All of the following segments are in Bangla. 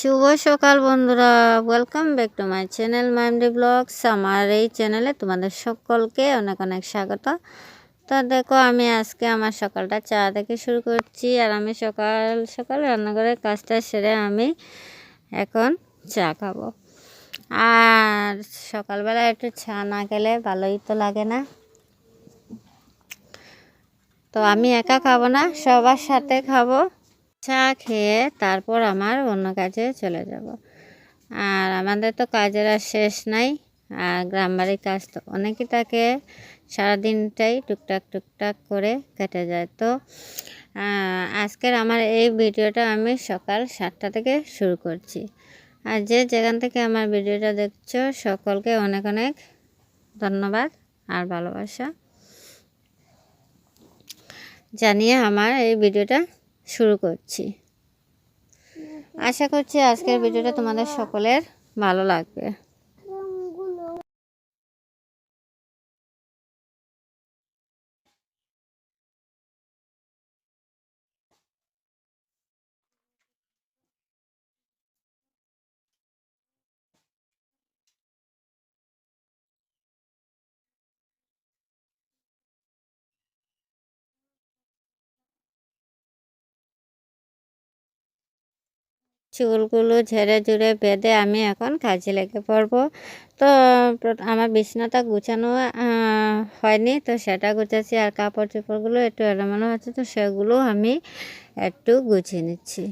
শুভ সকাল বন্ধুরা। Welcome back to my channel Mindy vlogs আমার এই চ্যানেলে তোমাদের সকলকে অনেক অনেক স্বাগত। তো দেখো, আমি আজকে আমার সকালটা চা থেকে শুরু করছি, আর আমি সকাল সকাল রান্নাঘরের কাজটা সেরে আমি এখন চা খাব। আর সকালবেলা একটু চা না খেলে ভালোই তো লাগে না। তো আমি একা খাব না, সবার সাথে খাব। চা খেয়ে তারপর আমার অন্য কাজে চলে যাব। আর আমাদের তো কাজের আর শেষ নাই, আর গ্রাম বাড়ির কাজ তো অনেকই থাকে, সারাদিনটাই টুকটাক টুকটাক করে কেটে যায়। তো আজকের আমার এই ভিডিওটা আমি সকাল সাতটা থেকে শুরু করছি। আর যে যেখান থেকে আমার ভিডিওটা দেখছ, সকলকে অনেক অনেক ধন্যবাদ আর ভালোবাসা। জানিয়ে আমার এই ভিডিওটা শুরু করছি। আশা করছি আজকের ভিডিওটা তোমাদের সকলের ভালো লাগবে। চুলগুলো ঝেড়ে ঝুড়ে বেঁধে আমি এখন কাজে লেগে পড়ব। তো আমার বিছনাটা গুছানো হয়নি, তো সেটা গুছাচ্ছি আর কাপড় চোপড়গুলো একটু এলোমেলো আছে, তো সেগুলো আমি একটু গুছিয়ে নিচ্ছি।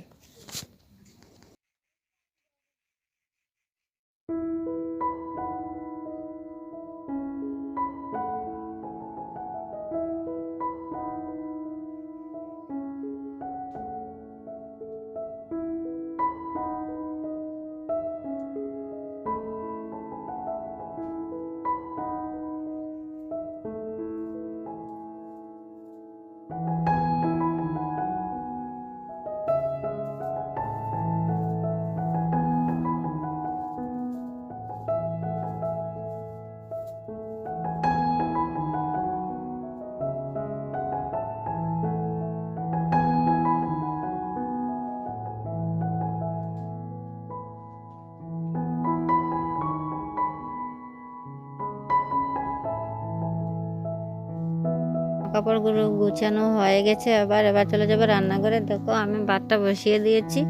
কাপড়গুলো গুছানো হয়ে গেছে এবার এবার চলে যাব রান্নাঘরে। দেখো, আমি ভাতটা বসিয়ে দিয়েছি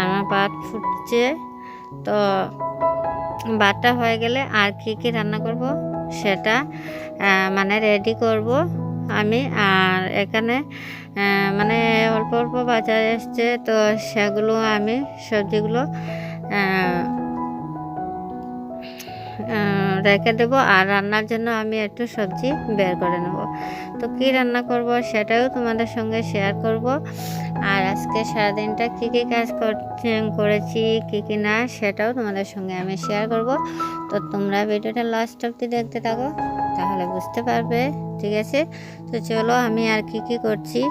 আমার ভাত ফুটছে। তো ভাতটা হয়ে গেলে আর কি কি রান্না করব সেটা মানে রেডি করব আমি। আর এখানে মানে অল্প অল্প বাজার এসছে, তো সেগুলো আমি, সবজিগুলো রেখে দেব আর রান্নার জন্য আমি একটু সবজি বের করে নেব। তো কী রান্না করব সেটাও তোমাদের সঙ্গে শেয়ার করব। আর আজকে সারাদিনটা কী কী কাজ করেছি, কী কী না সেটাও তোমাদের সঙ্গে আমি শেয়ার করব। তো তোমরা ভিডিওটা লাস্ট অব্দি দেখতে থাকো, তাহলে বুঝতে পারবে, ঠিক আছে? তো চলো আমি আর কি কি করছি?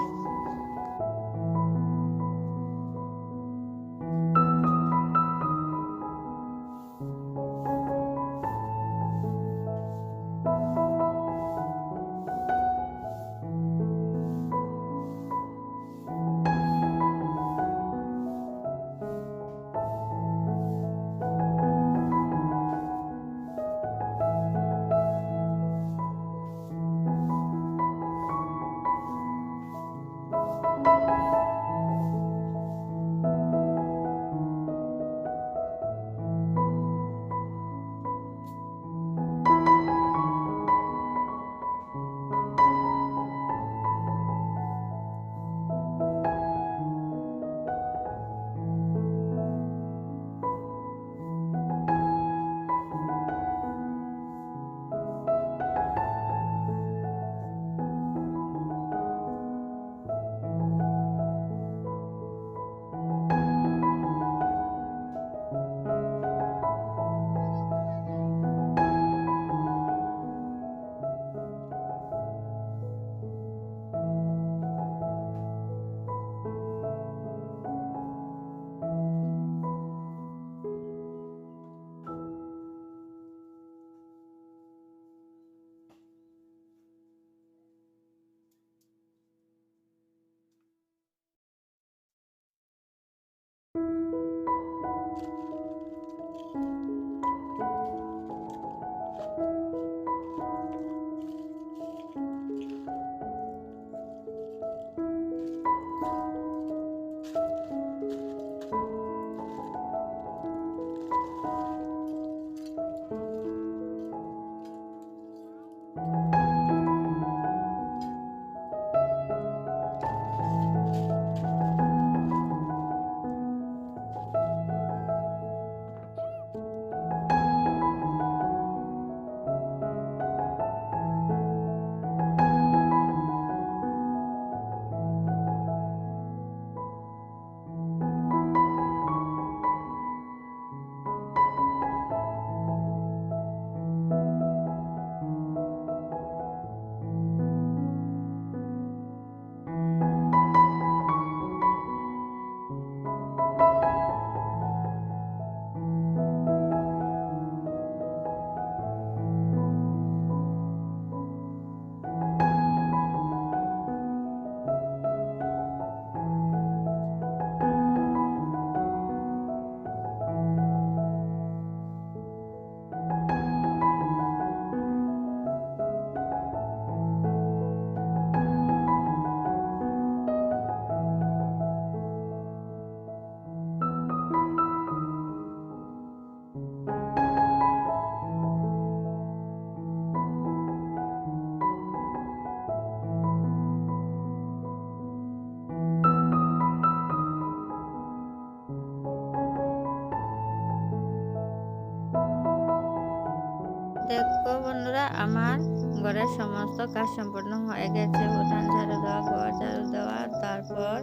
দেখো বন্ধুরা, আমার ঘরের সমস্ত কাজ সম্পূর্ণ হয়ে গেছে। উঠান ঝাড়ু দেওয়া, ঘর ঝাড়ু দেওয়া, তারপর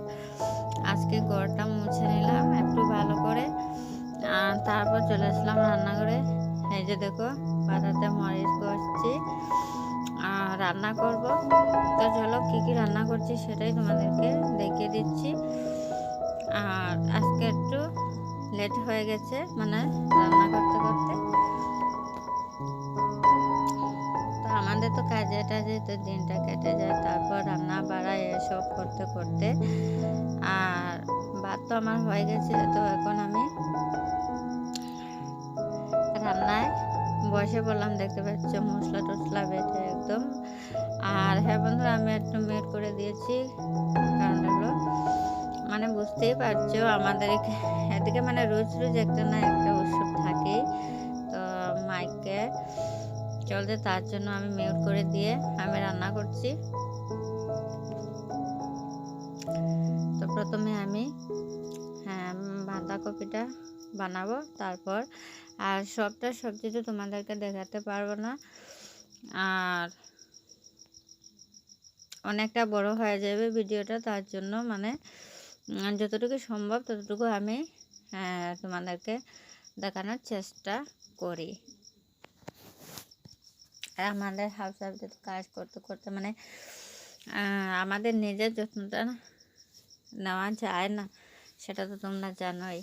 আজকে ঘরটা মুছে নিলাম একটু ভালো করে। আর তারপর চলে আসলাম রান্নাঘরে। এই যে দেখো পাতাতে মরিচ করছি আর রান্না করব। তো চলো, কী কী রান্না করছি সেটাই তোমাদেরকে দেখিয়ে দিচ্ছি। আর আজকে একটু লেট হয়ে গেছে মানে রান্না করতে করতে। আমাদের তো কাজে টাজে তো দিনটা কেটে যায়, তারপর রান্না বাড়া এসব করতে করতে। আর ভাত তো আমার হয়ে গেছে, তো এখন আমি রান্নায় বসে বললাম দেখতে পাচ্ছ মশলা টসলা বেটে একদম। আর হ্যাঁ বন্ধুরা, আমি একটু মেট করে দিয়েছি কারণ হলো মানে বুঝতেই পারছ আমাদের এদিকে মানে রোজ রোজ একটা না চলছে তার জন্য আমি মিউট করে দিয়ে আমি রান্না করছি। তো প্রথমে আমি হ্যাঁ বাঁধাকপিটা বানাবো তারপর আর সবটা সবজি তো তোমাদেরকে দেখাতে পারব না। আর অনেকটা বড় হয়ে যাবে ভিডিওটা তার জন্য মানে যতটুকু সম্ভব ততটুকু আমি আহ, তোমাদেরকে দেখানোর চেষ্টা করি। আমাদের হাউস তো কাজ করতে করতে মানে আমাদের নিজের যত্নটা নেওয়া যায় না, সেটা তো তোমরা জানোই।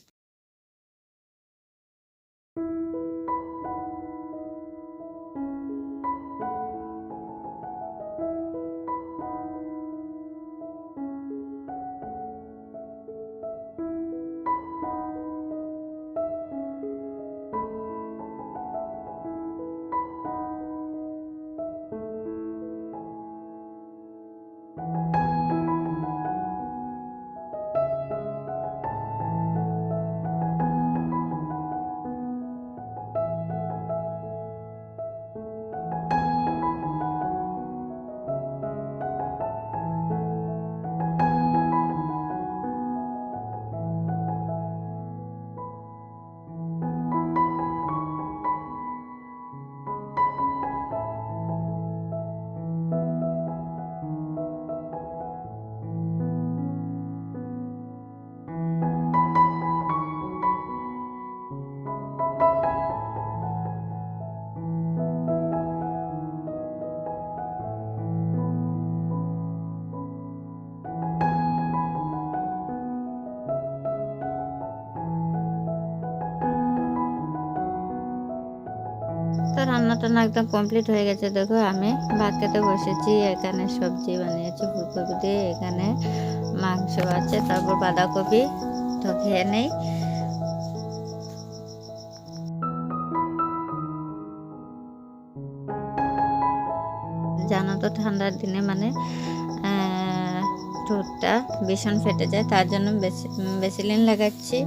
টান্না একদম কমপ্লিট হয়ে গেছে। দেখো আমি ভাত খেতে বসেছি, এখানে সবজি বানিয়েছি, ফুলকপি দিয়ে, এখানে মাংস আছে, তারপর বাঁধাকপি, তো খেয়ে নেই। জানো তো ঠান্ডার দিনে মানে ঠোঁটটা ভীষণ ফেটে যায়, তার জন্য বেশি বেসিলিন লাগাচ্ছি।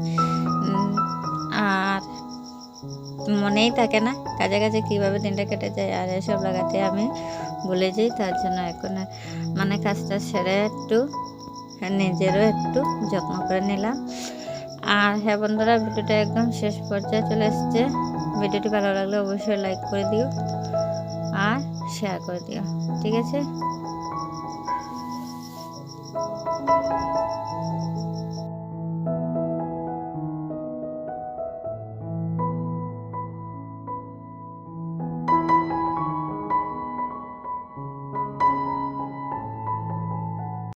আর মনেই থাকে না কাজে কাজে কীভাবে দিনটা কেটে যায় আর এসব লাগাতে আমি ভুলে যাই, তার জন্য এখন মানে কাজটা সেরে একটু, নিজেরও একটু যত্ন করে নিলাম। আর হ্যাঁ বন্ধুরা, ভিডিওটা একদম শেষ পর্যায়ে চলে এসছে। ভিডিওটি ভালো লাগলে অবশ্যই লাইক করে দিও আর শেয়ার করে দিও, ঠিক আছে?